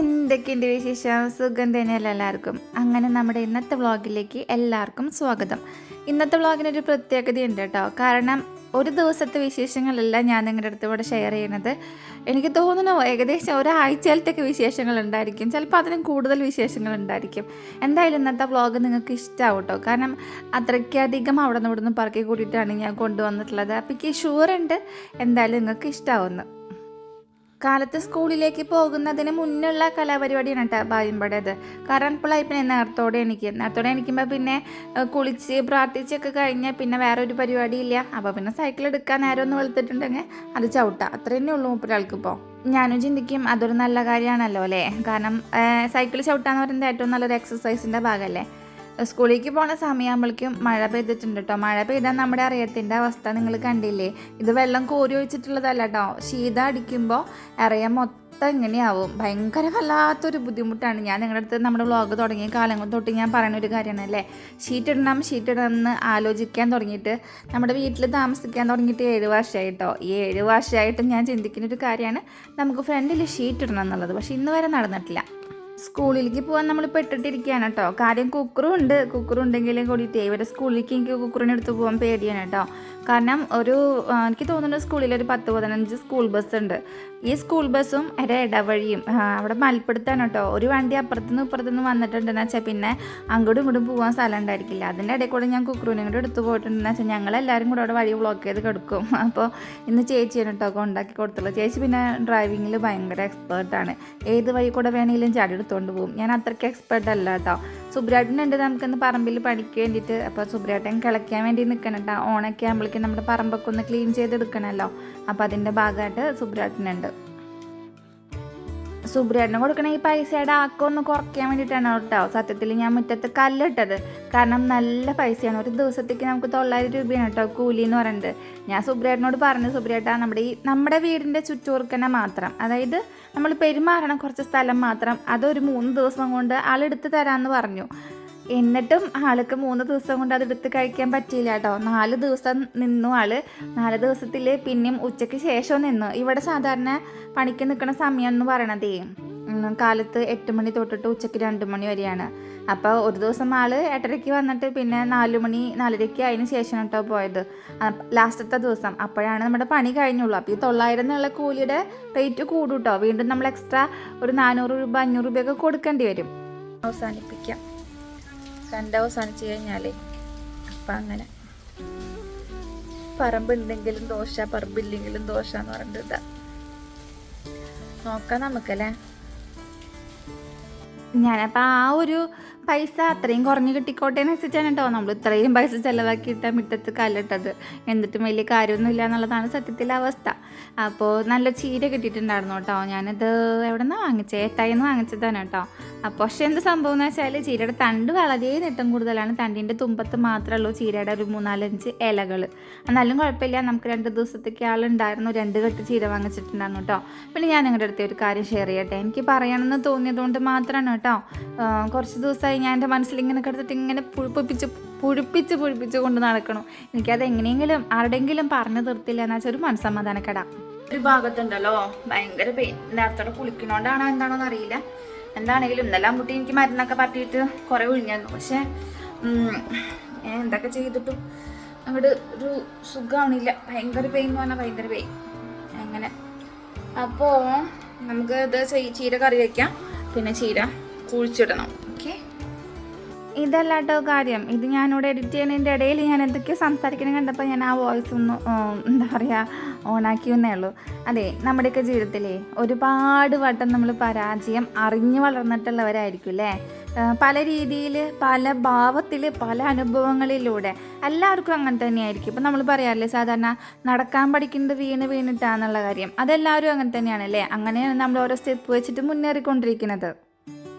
എന്തൊക്കെയുണ്ട് വിശേഷം? സുഖം തന്നെയല്ല എല്ലാവർക്കും? അങ്ങനെ നമ്മുടെ ഇന്നത്തെ വ്ളോഗിലേക്ക് എല്ലാവർക്കും സ്വാഗതം. ഇന്നത്തെ വ്ളോഗിനൊരു പ്രത്യേകതയുണ്ട് കേട്ടോ. കാരണം ഒരു ദിവസത്തെ വിശേഷങ്ങളെല്ലാം ഞാൻ നിങ്ങളുടെ അടുത്ത് ഇവിടെ ഷെയർ ചെയ്യണത്. എനിക്ക് തോന്നുന്നു ഏകദേശം ഒരാഴ്ചയിലത്തേക്ക് വിശേഷങ്ങൾ ഉണ്ടായിരിക്കും ചിലപ്പോൾ അതിനും കൂടുതൽ വിശേഷങ്ങൾ ഉണ്ടായിരിക്കും എന്തായാലും ഇന്നത്തെ വ്ളോഗ് നിങ്ങൾക്ക് ഇഷ്ടമാവും കേട്ടോ. കാരണം അത്രയ്ക്കധികം അവിടെ നിന്ന് ഇവിടെ നിന്ന് പറക്കി കൂട്ടിയിട്ടാണ് ഞാൻ കൊണ്ടുവന്നിട്ടുള്ളത്. അപ്പോൾ എനിക്ക് ഷുവർ ഉണ്ട്. എന്തായാലും നിങ്ങൾക്ക് ഇഷ്ടമാവുമെന്ന് കാലത്ത് സ്കൂളിലേക്ക് പോകുന്നതിന് മുന്നുള്ള കലാപരിപാടിയാണ് കേട്ടോ ബായുമ്പടേത് കാരണം ഇപ്പോഴായി പിന്നെ നേരത്തോടെ എനിക്ക് നേരത്തോടെ എണീക്കുമ്പോൾ പിന്നെ കുളിച്ച് പ്രാർത്ഥിച്ചൊക്കെ കഴിഞ്ഞാൽ പിന്നെ വേറെ ഒരു പരിപാടിയില്ല. അപ്പോൾ പിന്നെ സൈക്കിൾ എടുക്കാൻ നേരം ഒന്ന് വെളുത്തിട്ടുണ്ടെങ്കിൽ അത് ചവിട്ടാം. അത്ര തന്നെ ഉള്ളൂ മൂപ്പരാൾക്ക് ഇപ്പോൾ ഞാനും ചിന്തിക്കും അതൊരു നല്ല കാര്യമാണല്ലോ അല്ലേ? കാരണം സൈക്കിൾ ചവിട്ടാന്ന് പറയുന്നത് ഏറ്റവും നല്ലൊരു എക്സസൈസിന്റെ ഭാഗമല്ലേ സ്കൂളിലേക്ക് പോണ സമയമാകുമ്പോഴേക്കും മഴ പെയ്തിട്ടുണ്ട് കേട്ടോ മഴ പെയ്താൽ നമ്മുടെ അറിയത്തിന്റെ അവസ്ഥ നിങ്ങൾ കണ്ടില്ലേ? ഇത് വെള്ളം കോരി ഒഴിച്ചിട്ടുള്ളതല്ല കേട്ടോ ശീത അടിക്കുമ്പോൾ അറിയാൻ മൊത്തം ഇങ്ങനെയാവും. ഭയങ്കര വല്ലാത്തൊരു ബുദ്ധിമുട്ടാണ്. ഞാൻ നിങ്ങളുടെ അടുത്ത് നമ്മുടെ വ്ളോഗ് തുടങ്ങിയ കാലങ്ങൾ തൊട്ട് ഞാൻ പറയുന്ന ഒരു കാര്യമാണ് അല്ലേ? ഷീറ്റ് ഇടണം ഷീറ്റ് ഇടണം എന്ന് ആലോചിക്കാൻ തുടങ്ങിയിട്ട് നമ്മുടെ വീട്ടിൽ താമസിക്കാൻ തുടങ്ങിയിട്ട് ഏഴ് വർഷമായി കേട്ടോ ഈ ഏഴ് വർഷമായിട്ട് ഞാൻ ചിന്തിക്കുന്ന ഒരു കാര്യമാണ്. നമുക്ക് ഫ്രണ്ടിൽ ഷീറ്റ് ഇടണം എന്നുള്ളത്. പക്ഷേ ഇന്ന് വരെ നടന്നിട്ടില്ല. സ്കൂളിലേക്ക് പോകാൻ നമ്മൾ പെട്ടിട്ടിരിക്കുകയാണ് കേട്ടോ. കാര്യം കുക്കറും ഉണ്ട്. കുക്കറും ഉണ്ടെങ്കിലും കൂടിയിട്ട് ഇവരെ സ്കൂളിലേക്ക് എനിക്ക് കുക്കറിനെ എടുത്ത് പോകാൻ പേടിയാണ് കേട്ടോ. കാരണം ഒരു എനിക്ക് തോന്നുന്നു സ്കൂളിൽ ഒരു പത്ത് പതിനഞ്ച് സ്കൂൾ ബസ് ഉണ്ട്. ഈ സ്കൂൾ ബസ്സും ഒരു ഇടവഴിയും അവിടെ മൽപ്പെടുത്താണ് കേട്ടോ. ഒരു വണ്ടി അപ്പുറത്തുനിന്ന് ഇപ്പുറത്തുനിന്ന് വന്നിട്ടുണ്ടെന്ന് വെച്ചാൽ പിന്നെ അങ്ങോട്ടും ഇങ്ങോട്ടും പോകാൻ സ്ഥലം ഉണ്ടായിരിക്കില്ല. അതിന്റെ ഇടയിൽ കൂടെ ഞാൻ കുക്കറിനെ കൂടെ എടുത്തു പോയിട്ടുണ്ടെന്ന് വെച്ചാൽ ഞങ്ങളെല്ലാവരും കൂടെ അവിടെ വഴി ബ്ലോക്ക് ചെയ്ത് കിടക്കും. അപ്പോൾ ഇന്ന് ചേച്ചിയാണ് കേട്ടോ കൊണ്ടാക്കി കൊടുത്തുള്ളൂ ചേച്ചി പിന്നെ ഡ്രൈവിങ്ങിൽ ഭയങ്കര എക്സ്പേർട്ടാണ് ഏത് വഴി കൂടെ വേണമെങ്കിലും ചാടി എടുത്തുകൊണ്ട് പോകും. ഞാൻ അത്രയ്ക്ക് എക്സ്പേർട്ട് അല്ല കേട്ടോ. സുബ്രാട്ടനുണ്ട് നമുക്കിന്ന് പറമ്പിൽ പണിക്ക് വേണ്ടിയിട്ട്. അപ്പോൾ സുബ്രാട്ടൻ കിളയ്ക്കാൻ വേണ്ടി നിൽക്കണം കേട്ടോ ഓണൊക്കെ ആകുമ്പോഴേക്കും നമ്മുടെ പറമ്പൊക്കെ ഒന്ന് ക്ലീൻ ചെയ്തെടുക്കണമല്ലോ അപ്പോൾ അതിന്റെ ഭാഗമായിട്ട് സുബ്രാട്ടനുണ്ട്. സുബ്രേട്ടന് കൊടുക്കണ ഈ പൈസയുടെ ആക്കം ഒന്ന് കുറയ്ക്കാൻ വേണ്ടിയിട്ടാണ് കേട്ടോ. സത്യത്തിൽ ഞാൻ മുറ്റത്ത് കല്ലിട്ടത്. കാരണം നല്ല പൈസയാണ്. ഒരു ദിവസത്തേക്ക് നമുക്ക് തൊള്ളായിരം രൂപയാണ് കേട്ടോ കൂലി എന്ന് പറയുന്നത് ഞാൻ സുബ്രേട്ടനോട് പറഞ്ഞു സുബ്രേട്ട നമ്മുടെ ഈ നമ്മുടെ വീടിന്റെ ചുറ്റുവർക്കനെ മാത്രം അതായത് നമ്മൾ പെരുമാറണം കുറച്ച് സ്ഥലം മാത്രം അതൊരു മൂന്ന് ദിവസം കൊണ്ട് ആളെടുത്ത് തരാമെന്ന് പറഞ്ഞു. എന്നിട്ടും ആൾക്ക് മൂന്ന് ദിവസം കൊണ്ട് അത് എടുത്ത് കഴിക്കാൻ പറ്റിയില്ല കേട്ടോ. നാല് ദിവസം നിന്നു ആൾ. നാല് ദിവസത്തിൽ പിന്നെയും ഉച്ചയ്ക്ക് ശേഷം നിന്നു. ഇവിടെ സാധാരണ പണിക്ക് നിൽക്കുന്ന സമയം എന്ന് പറയണതേ കാലത്ത് എട്ട് മണി തൊട്ടിട്ട് ഉച്ചയ്ക്ക് രണ്ട് മണി വരെയാണ്. അപ്പോൾ ഒരു ദിവസം ആൾ എട്ടരയ്ക്ക് വന്നിട്ട് പിന്നെ നാല് മണി നാലരയ്ക്ക് അതിന് ശേഷം കേട്ടോ പോയത്. ലാസ്റ്റത്തെ ദിവസം. അപ്പോഴാണ് നമ്മുടെ പണി കഴിഞ്ഞുള്ളൂ. അപ്പോൾ ഈ തൊള്ളായിരം എന്നുള്ള കൂലിയുടെ റേറ്റ് കൂടും കേട്ടോ വീണ്ടും നമ്മൾ എക്സ്ട്രാ ഒരു നാനൂറ് രൂപ അഞ്ഞൂറ് രൂപയൊക്കെ കൊടുക്കേണ്ടി വരും. അവസാനിപ്പിക്കാം. കണ്ട് അവസാനിച്ച് കഴിഞ്ഞാലേ അപ്പം അങ്ങനെ പറമ്പുണ്ടെങ്കിലും ദോശ പറമ്പില്ലെങ്കിലും ദോശ എന്ന് പറഞ്ഞിട്ട് ഇതാ. നോക്കാം നമുക്കല്ലേ? ഞാനപ്പോൾ ആ ഒരു പൈസ അത്രയും കുറഞ്ഞ് കിട്ടിക്കോട്ടെ എന്ന് വെച്ചിട്ടാണ് കേട്ടോ നമ്മൾ ഇത്രയും പൈസ ചിലവാക്കിയിട്ട് മുറ്റത്ത് കല്ലിട്ടത്. എന്നിട്ടും വലിയ കാര്യമൊന്നുമില്ല എന്നുള്ളതാണ് സത്യത്തിലെ അവസ്ഥ. അപ്പോൾ നല്ല ചീര കിട്ടിയിട്ടുണ്ടായിരുന്നു കേട്ടോ ഞാനിത് എവിടെ നിന്നാണ് വാങ്ങിച്ചത് ഏത്തായി നിന്ന് വാങ്ങിച്ചതാണ് കേട്ടോ അപ്പോൾ പക്ഷേ എന്ത് സംഭവം എന്ന് വെച്ചാൽ ചീരയുടെ തണ്ട് വളരെ നെട്ടം കൂടുതലാണ്. തണ്ടിന്റെ തുമ്പത്ത് മാത്രമേ ഉള്ളൂ ചീരയുടെ ഒരു മൂന്നാലഞ്ച് ഇലകൾ എന്നാലും കുഴപ്പമില്ല. നമുക്ക് രണ്ട് ദിവസത്തേക്ക് ആളുണ്ടായിരുന്നു രണ്ട് കെട്ട് ചീര വാങ്ങിച്ചിട്ടുണ്ടായിരുന്നു കേട്ടോ പിന്നെ ഞാൻ നിങ്ങളുടെ അടുത്ത് ഒരു കാര്യം ഷെയർ ചെയ്യട്ടെ. എനിക്ക് പറയണമെന്ന് തോന്നിയതുകൊണ്ട് മാത്രമാണ് കേട്ടോ കുറച്ച് കുറച്ച് ദിവസമായി ഞാൻ എന്റെ മനസ്സിൽ ഇങ്ങനെ കിടത്തിട്ട് ഇങ്ങനെ പുഴുപ്പിച്ച് പുഴുപ്പിച്ച് പുഴുപ്പിച്ച് കൊണ്ട് നടക്കണം. എനിക്കത് എങ്ങനെയെങ്കിലും ആരുടെങ്കിലും പറഞ്ഞു തീർത്തില്ല എന്ന് ഒരു മനസ്സമാധാനക്കട. ഒരു ഭാഗത്തുണ്ടല്ലോ. ഭയങ്കര പെയിൻ നേരത്തോടെ കുളിക്കണോണ്ടാണോ എന്താണോന്ന് അറിയില്ല. എന്താണെങ്കിലും ഇന്നലെ അമ്മൂട്ടി എനിക്ക് മരുന്നൊക്കെ പറ്റിയിട്ട് കുറേ ഒഴിഞ്ഞായിരുന്നു. പക്ഷേ എന്തൊക്കെ ചെയ്തിട്ടും അങ്ങോട്ട് ഒരു സുഖമാണില്ല ഭയങ്കര പെയിൻ എന്ന് പറഞ്ഞാൽ ഭയങ്കര പെയിൻ അങ്ങനെ. അപ്പോൾ നമുക്ക് ഇത് ചീര കറി വയ്ക്കാം പിന്നെ ചീര കുഴിച്ചിടണം. ഇതല്ല കേട്ടോ കാര്യം. ഇത് ഞാനിവിടെ എഡിറ്റ് ചെയ്യുന്നതിന്റെ ഇടയിൽ ഞാൻ എന്തൊക്കെയോ സംസാരിക്കണം കണ്ടപ്പോൾ ഞാൻ ആ വോയിസ് ഒന്ന് എന്താ പറയുക ഓണാക്കി എന്നേ ഉള്ളൂ. അതെ നമ്മുടെയൊക്കെ ജീവിതത്തിലേ ഒരുപാട് വട്ടം നമ്മൾ പരാജയം അറിഞ്ഞു വളർന്നിട്ടുള്ളവരായിരിക്കും അല്ലേ പല രീതിയിൽ പല ഭാവത്തിൽ പല അനുഭവങ്ങളിലൂടെ എല്ലാവർക്കും അങ്ങനെ തന്നെയായിരിക്കും. ഇപ്പം നമ്മൾ പറയാറില്ലേ സാധാരണ നടക്കാൻ പഠിക്കുന്നത് വീണ് വീണിട്ടാന്നുള്ള കാര്യം. അതെല്ലാവരും അങ്ങനെ തന്നെയാണ് അല്ലേ അങ്ങനെയാണ് നമ്മൾ ഓരോ സ്റ്റെപ്പ് വെച്ചിട്ട് മുന്നേറിക്കൊണ്ടിരിക്കുന്നത്.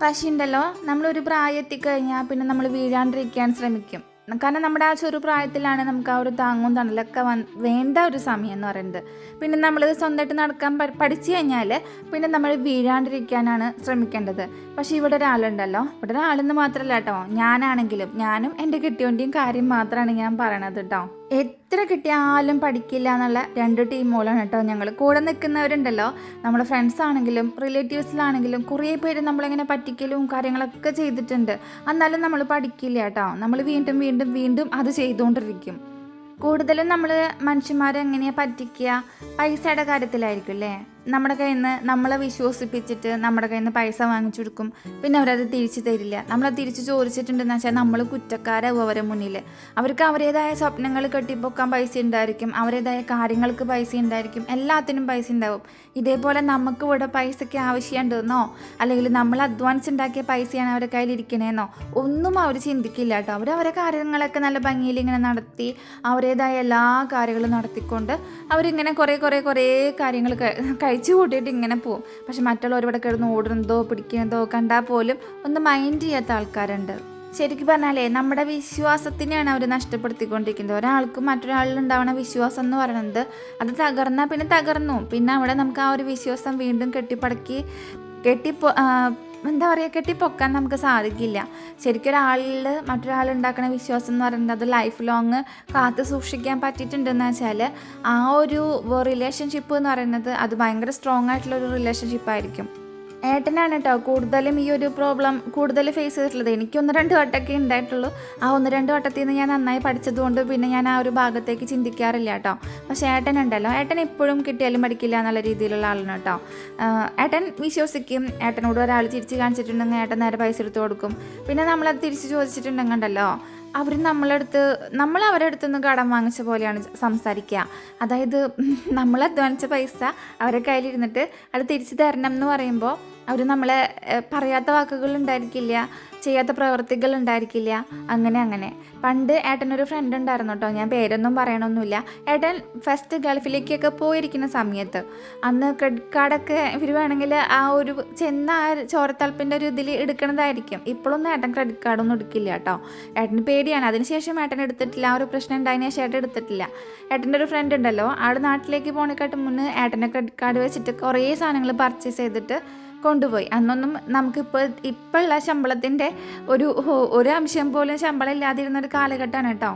പക്ഷേ ഉണ്ടല്ലോ നമ്മളൊരു പ്രായം എത്തിക്കഴിഞ്ഞാൽ പിന്നെ നമ്മൾ വീഴാണ്ടിരിക്കാൻ ശ്രമിക്കും. കാരണം നമ്മുടെ ആ ചെറു പ്രായത്തിലാണ് നമുക്ക് ആ ഒരു താങ്ങും തണലൊക്കെ വന്ന് വേണ്ട ഒരു സമയം എന്ന് പറയുന്നത്. പിന്നെ നമ്മൾ സ്വന്തമായിട്ട് നടക്കാൻ പഠിച്ചു കഴിഞ്ഞാൽ പിന്നെ നമ്മൾ വീഴാണ്ടിരിക്കാനാണ് ശ്രമിക്കേണ്ടത്. പക്ഷേ ഇവിടെ ഒരാളുണ്ടല്ലോ ഇവിടെ ഒരാളെന്ന് മാത്രമല്ല കേട്ടോ. ഞാനാണെങ്കിലും ഞാനും എന്റെ കിട്ടിയോണ്ടിയും കാര്യം മാത്രമാണ് ഞാൻ പറയണത് കേട്ടോ. എത്ര കിട്ടിയാലും പഠിക്കില്ല എന്നുള്ള രണ്ട് ടീം മൂലമാണ് കേട്ടോ ഞങ്ങൾ കൂടെ നിൽക്കുന്നവരുണ്ടല്ലോ. നമ്മുടെ ഫ്രണ്ട്സ് ആണെങ്കിലും റിലേറ്റീവ്സിലാണെങ്കിലും കുറേ പേര് നമ്മളിങ്ങനെ പറ്റിക്കലും കാര്യങ്ങളൊക്കെ ചെയ്തിട്ടുണ്ട്. എന്നാലും നമ്മൾ പഠിക്കില്ല കേട്ടോ. നമ്മൾ വീണ്ടും വീണ്ടും വീണ്ടും അത് ചെയ്തുകൊണ്ടിരിക്കും. കൂടുതലും നമ്മൾ മനുഷ്യന്മാരെ എങ്ങനെയാണ് പറ്റിക്കുക? പൈസയുടെ കാര്യത്തിലായിരിക്കും അല്ലേ? നമ്മുടെ കയ്യിൽ നിന്ന് നമ്മളെ വിശ്വസിപ്പിച്ചിട്ട് നമ്മുടെ കയ്യിൽ നിന്ന് പൈസ വാങ്ങിച്ചു കൊടുക്കും പിന്നെ അവരത് തിരിച്ചു തരില്ല. നമ്മളത് തിരിച്ച് ചോദിച്ചിട്ടുണ്ടെന്ന് വെച്ചാൽ നമ്മൾ കുറ്റക്കാരാവും അവരെ മുന്നിൽ അവർക്ക് അവരുടേതായ സ്വപ്നങ്ങൾ കെട്ടിപ്പൊക്കാൻ പൈസ ഉണ്ടായിരിക്കും. അവരുടേതായ കാര്യങ്ങൾക്ക് പൈസ ഉണ്ടായിരിക്കും. എല്ലാത്തിനും പൈസ ഉണ്ടാവും. ഇതേപോലെ നമുക്ക് ഇവിടെ പൈസയ്ക്ക് ആവശ്യമുണ്ടെന്നോ അല്ലെങ്കിൽ നമ്മൾ അഡ്വാൻസ് ഉണ്ടാക്കിയ പൈസയാണ് അവരുടെ കയ്യിൽ ഇരിക്കണേന്നോ? ഒന്നും അവർ ചിന്തിക്കില്ല കേട്ടോ. അവർ അവരെ കാര്യങ്ങളൊക്കെ നല്ല ഭംഗിയിൽ ഇങ്ങനെ നടത്തി അവരുടേതായ എല്ലാ കാര്യങ്ങളും നടത്തിക്കൊണ്ട് അവരിങ്ങനെ കുറേ കുറേ കുറേ കാര്യങ്ങൾ കഴിച്ചു കൂട്ടിയിട്ട് ഇങ്ങനെ പോവും. പക്ഷെ മറ്റുള്ളവർ ഇവിടെ കിടന്ന് ഓടുന്നതോ പിടിക്കുന്നതോ കണ്ടാൽ പോലും ഒന്ന് മൈൻഡ് ചെയ്യാത്ത ആൾക്കാരുണ്ട്. ശരിക്കും പറഞ്ഞാലേ നമ്മുടെ വിശ്വാസത്തിനെയാണ് അവർ നഷ്ടപ്പെടുത്തിക്കൊണ്ടിരിക്കുന്നത്. ഒരാൾക്കും മറ്റൊരാളിൽ ഉണ്ടാവുന്ന വിശ്വാസം എന്ന് പറയുന്നത് അത് തകർന്നാൽ പിന്നെ തകർന്നു. പിന്നെ അവിടെ നമുക്ക് ആ ഒരു വിശ്വാസം വീണ്ടും കെട്ടിപ്പടക്കി കെട്ടിപ്പോ ആ, എന്താ പറയുക കെട്ടിപ്പൊക്കാൻ നമുക്ക് സാധിക്കില്ല. ശരിക്കും ഒരാളിൽ മറ്റൊരാൾ ഉണ്ടാക്കുന്ന വിശ്വാസം എന്ന് പറയുന്നത് അത് ലൈഫ് ലോങ് കാത്തു സൂക്ഷിക്കാൻ പറ്റിയിട്ടുണ്ടെന്ന് വെച്ചാൽ ആ ഒരു റിലേഷൻഷിപ്പ് എന്ന് പറയുന്നത് അത് ഭയങ്കര സ്ട്രോങ് ആയിട്ടുള്ള ഒരു റിലേഷൻഷിപ്പ് ആയിരിക്കും. ഏട്ടനാണ് കേട്ടോ. കൂടുതലും ഈ ഒരു പ്രോബ്ലം കൂടുതൽ ഫേസ് ചെയ്തിട്ടുള്ളത്. എനിക്ക് ഒന്ന് രണ്ട് വട്ടമൊക്കെ ഉണ്ടായിട്ടുള്ളൂ. ആ ഒന്ന് രണ്ട് വട്ടത്തിൽ നിന്ന് ഞാൻ നന്നായി പഠിച്ചതുകൊണ്ട് പിന്നെ ഞാൻ ആ ഒരു ഭാഗത്തേക്ക് ചിന്തിക്കാറില്ല കേട്ടോ. പക്ഷേ ഏട്ടൻ ഉണ്ടല്ലോ ഏട്ടൻ എപ്പോഴും കിട്ടിയാലും പഠിക്കില്ല എന്നുള്ള രീതിയിലുള്ള ആളാണ് കേട്ടോ. ഏട്ടൻ വിശ്വസിക്കും. ഏട്ടനോട് ഒരാൾ തിരിച്ച് കാണിച്ചിട്ടുണ്ടെങ്കിൽ ഏട്ടൻ നേരെ പൈസ എടുത്ത് കൊടുക്കും. പിന്നെ നമ്മളത് തിരിച്ച് ചോദിച്ചിട്ടുണ്ടെങ്കിൽ ഉണ്ടല്ലോ അവർ നമ്മളടുത്ത് നമ്മൾ അവരുടെ അടുത്ത് നിന്ന് കടം വാങ്ങിച്ച പോലെയാണ് സംസാരിക്കുക അതായത് നമ്മൾ അധ്വാനിച്ച പൈസ അവരുടെ കയ്യിലിരുന്നിട്ട് അത് തിരിച്ചു തരണം എന്ന് പറയുമ്പോൾ അവർ നമ്മളെ പറയാത്ത വാക്കുകൾ ഉണ്ടായിരിക്കില്ല ചെയ്യാത്ത പ്രവർത്തികൾ ഉണ്ടായിരിക്കില്ല അങ്ങനെ അങ്ങനെ. പണ്ട് ഏട്ടനൊരു ഫ്രണ്ട് ഉണ്ടായിരുന്നു കേട്ടോ ഞാൻ പേരൊന്നും പറയണമൊന്നുമില്ല ഏട്ടൻ ഫസ്റ്റ് ഗൾഫിലേക്കൊക്കെ പോയിരിക്കുന്ന സമയത്ത് അന്ന് ക്രെഡിറ്റ് കാർഡൊക്കെ ഇവർ വേണമെങ്കിൽ ആ ഒരു ചെന്ന ആ ചോരത്തളപ്പിന്റെ ഒരു ഇതിൽ എടുക്കണതായിരിക്കും. ഇപ്പോഴൊന്നും ഏട്ടൻ ക്രെഡിറ്റ് കാർഡൊന്നും എടുക്കില്ല കേട്ടോ ഏട്ടന് പേടിയാണ്. അതിനുശേഷം ഏട്ടൻ എടുത്തിട്ടില്ല. ആ ഒരു പ്രശ്നം ഉണ്ടായതിനു ശേഷം ഏട്ടൻ എടുത്തിട്ടില്ല. ഏട്ടന്റെ ഒരു ഫ്രണ്ട് ഉണ്ടല്ലോ ആൾ നാട്ടിലേക്ക് പോണേക്കാട്ട് മുന്നേ ഏട്ടന്റെ ക്രെഡിറ്റ് കാർഡ് വെച്ചിട്ട് കുറേ സാധനങ്ങൾ പർച്ചേസ് ചെയ്തിട്ട് കൊണ്ടുപോയി. അന്നൊന്നും നമുക്ക് നമുക്കിപ്പോൾ ഇപ്പോഴുള്ള ശമ്പളത്തിന്റെ ഒരു ഒരു അംശം പോലും ശമ്പളം ഇല്ലാതിരുന്ന ഒരു കാലഘട്ടമാണ് കേട്ടോ.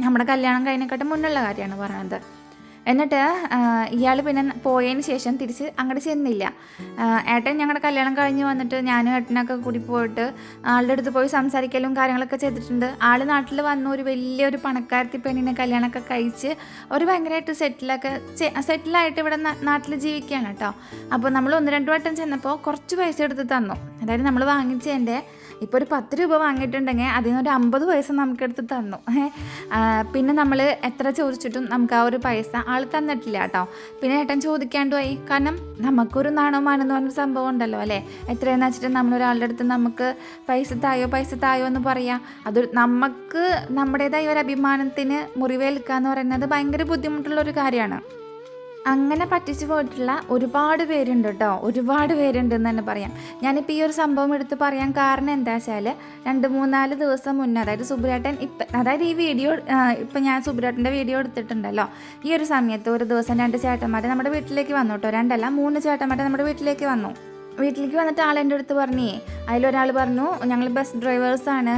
നമ്മുടെ കല്യാണം കഴിഞ്ഞിട്ട് മുന്നുള്ള കാര്യമാണ് പറയണത് എന്നിട്ട് ഇയാൾ പിന്നെ പോയതിന് ശേഷം തിരിച്ച് അങ്ങോട്ട് ചെന്നില്ല. ഏട്ടൻ ഞങ്ങളുടെ കല്യാണം കഴിഞ്ഞ് വന്നിട്ട് ഞാനും ഏട്ടനൊക്കെ കൂടി പോയിട്ട് ആളുടെ അടുത്ത് പോയി സംസാരിക്കലും കാര്യങ്ങളൊക്കെ ചെയ്തിട്ടുണ്ട്. ആൾ നാട്ടിൽ വന്ന ഒരു വലിയൊരു പണക്കാരത്തി പെണ്ണിനെ കല്യാണമൊക്കെ കഴിച്ച് ഒരു ഭയങ്കരമായിട്ട് സെറ്റിലൊക്കെ സെറ്റിലായിട്ട് ഇവിടെ നാട്ടിൽ ജീവിക്കുകയാണ് കേട്ടോ അപ്പോൾ നമ്മൾ ഒന്ന് രണ്ട് വട്ടം ചെന്നപ്പോൾ കുറച്ച് പൈസ എടുത്ത് തന്നു. അതായത് നമ്മൾ വാങ്ങിച്ചതിന്റെ ഇപ്പോൾ ഒരു പത്ത് രൂപ വാങ്ങിയിട്ടുണ്ടെങ്കിൽ അതിൽ നിന്നൊരു അമ്പത് പൈസ നമുക്കെടുത്ത് തന്നു. പിന്നെ നമ്മൾ എത്ര ചോദിച്ചിട്ടും നമുക്ക് ആ ഒരു പൈസ ആൾ തന്നിട്ടില്ല കേട്ടോ. പിന്നെ ഏട്ടൻ ചോദിക്കാണ്ട് പോയി. കാരണം നമുക്കൊരു നാണവമാനം എന്ന് പറഞ്ഞ സംഭവം ഉണ്ടല്ലോ അല്ലേ? എത്രയെന്ന് വെച്ചിട്ട് നമ്മളൊരാളുടെ അടുത്ത് നമുക്ക് പൈസ തായോ പൈസ തായോ എന്ന് പറയാം. അത് നമുക്ക് നമ്മുടേതായ ഒരു അഭിമാനത്തിന് മുറിവേൽക്കുക എന്ന് പറയുന്നത് ഭയങ്കര ബുദ്ധിമുട്ടുള്ള ഒരു കാര്യമാണ്. അങ്ങനെ പറ്റിച്ചു പോയിട്ടുള്ള ഒരുപാട് പേരുണ്ട് കേട്ടോ. ഒരുപാട് പേരുണ്ട് എന്ന് തന്നെ പറയാം. ഞാനിപ്പോൾ ഈ ഒരു സംഭവം എടുത്ത് പറയാൻ കാരണം എന്താ വെച്ചാൽ രണ്ട് മൂന്നാൽ ദിവസം മുന്നേ അതായത് സുബ്രേട്ടൻ ഇപ്പം അതായത് ഈ വീഡിയോ ഇപ്പം ഞാൻ സുബ്രേട്ടന്റെ വീഡിയോ എടുത്തിട്ടുണ്ടല്ലോ. ഈ ഒരു സമയത്ത് ഒരു ദിവസം രണ്ട് ചേട്ടന്മാർ നമ്മുടെ വീട്ടിലേക്ക് വന്നു കേട്ടോ. രണ്ടല്ല മൂന്ന് ചേട്ടന്മാർ നമ്മുടെ വീട്ടിലേക്ക് വന്നു. വീട്ടിലേക്ക് വന്നിട്ട് ആൾ എന്റെ അടുത്ത് പറഞ്ഞേ അതിലൊരാൾ പറഞ്ഞു ഞങ്ങൾ ബസ് ഡ്രൈവേഴ്സാണ്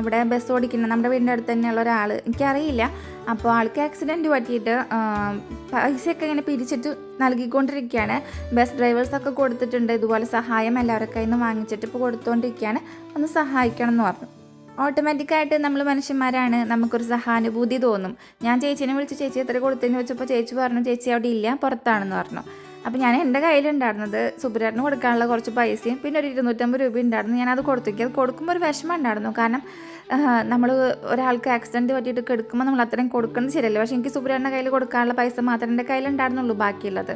ഇവിടെ ബസ് ഓടിക്കുന്നത്. നമ്മുടെ വീടിന്റെ അടുത്ത് തന്നെയുള്ള ഒരാൾ എനിക്കറിയില്ല. അപ്പോൾ ആൾക്ക് ആക്സിഡന്റ് പറ്റിയിട്ട് പൈസയൊക്കെ ഇങ്ങനെ പിരിച്ചിട്ട് നൽകിക്കൊണ്ടിരിക്കുകയാണ്. ബസ് ഡ്രൈവേഴ്സൊക്കെ കൊടുത്തിട്ടുണ്ട്. ഇതുപോലെ സഹായം എല്ലാവരുടെ കയ്യിൽ നിന്ന് വാങ്ങിച്ചിട്ട് ഇപ്പോൾ കൊടുത്തുകൊണ്ടിരിക്കുകയാണ് ഒന്ന് സഹായിക്കണം എന്ന് പറഞ്ഞു. ഓട്ടോമാറ്റിക്കായിട്ട് നമ്മൾ മനുഷ്യന്മാരാണ്. നമുക്കൊരു സഹാനുഭൂതി തോന്നും. ഞാൻ ചേച്ചീനെ വിളിച്ച് ചേച്ചി എത്ര കൊടുത്തതിന് വെച്ചപ്പോൾ ചേച്ചി പറഞ്ഞു ചേച്ചി അവിടെ ഇല്ല പുറത്താണെന്ന് പറഞ്ഞു. അപ്പോൾ ഞാൻ എന്റെ കയ്യിലുണ്ടായിരുന്നത് സുബ്രേട്ടന് കൊടുക്കാനുള്ള കുറച്ച് പൈസയും പിന്നെ ഒരു ഇരുന്നൂറ്റമ്പത് രൂപ ഉണ്ടായിരുന്നു. ഞാനത് കൊടുത്തു. അത് കൊടുക്കുമ്പോൾ ഒരു വിഷമം ഉണ്ടായിരുന്നു. കാരണം നമ്മൾ ഒരാൾക്ക് ആക്സിഡന്റ് പറ്റിയിട്ട് കെടുക്കുമ്പോൾ നമ്മൾ അത്രയും കൊടുക്കുന്നത് ശരിയല്ല. പക്ഷേ എനിക്ക് സുബ്രേട്ടന്റെ കയ്യിൽ കൊടുക്കാനുള്ള പൈസ മാത്രമേ എന്റെ കയ്യിലുണ്ടായിരുന്നുള്ളൂ. ബാക്കിയുള്ളത്.